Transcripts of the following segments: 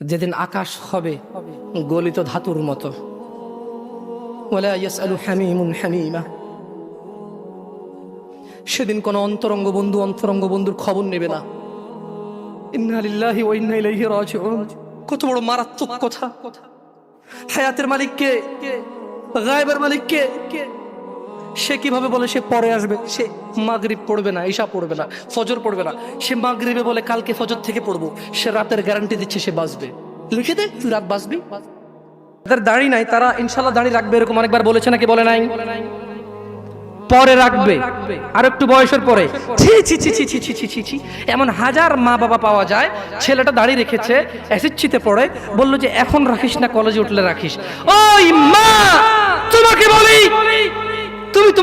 যেদিন আকাশ হবে গলিত ধাতুর মতো। সেদিন কোনো অন্তরঙ্গ বন্ধু অন্তরঙ্গ বন্ধুর খবর নেবে না। কত বড় মারাত্মক কথা। হায়াতের মালিক কে গায়েবের মালিক কে সে কীভাবে বলে সে পরে আসবে? সে মাগরিব পড়বে না, ঈশা পড়বে না, ফজর পড়বে না। সে মাগরিবে বলে কালকে ফজর থেকে পড়ব। সে রাতের গ্যারান্টি দিচ্ছে সে বাঁচবে। লিখে দে, তুই রাত বাঁচবি। তাদের দাড়ি নাই, তারা ইনশাল্লাহ দাড়ি রাখবে এরকম অনেকবার বলেছে নাকি বলে নাই? পরে রাখবে, আর একটু বয়সের পরে। ছি ছি ছি ছি ছি এমন হাজার মা বাবা পাওয়া যায়, ছেলেটা দাড়ি রেখেছে এসএসসিতে পড়ে, বলল যে, এখন রাখিস না, কলেজে উঠলে রাখিস। ওই মা, তোমাকে বলি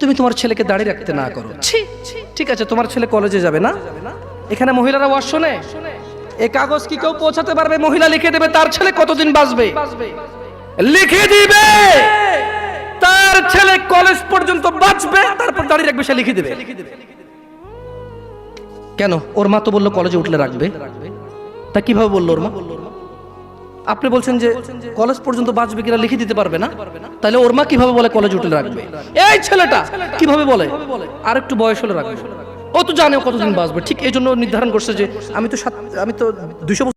তুমি তোমার ছেলেকে দাঁড়িয়ে রাখতে না করো। ঠিক আছে, তোমার ছেলে কলেজে যাবে না? এখানে মহিলারা ওয়াজ শোনে? এই কাগজ কি কেউ পৌঁছাতে পারবে? মহিলা লিখে দেবে, তার ছেলে কতদিন বাঁচবে? লিখে দিবে! তার ছেলে কলেজ পর্যন্ত বাঁচবে, তারপর দাঁড়িয়ে রাখবে, সে লিখে দেবে। কেন? ওর মা তো বলল কলেজে উঠলে রাখবে। তা কীভাবে বলল ওর মা? আপনি বলছেন যে কলেজ পর্যন্ত বাঁচবে কিনা লিখে দিতে পারবে না? তাহলে ওর মা কীভাবে বলে কলেজ উঠে রাখবে? এই ছেলেটা কীভাবে বলে? আর একটু বয়স হলে রাখবে। ও তো জানে কতদিন বাঁচবে। ঠিক এই জন্য নির্ধারণ করছে যে আমি তো সাত আমি তো দুইশো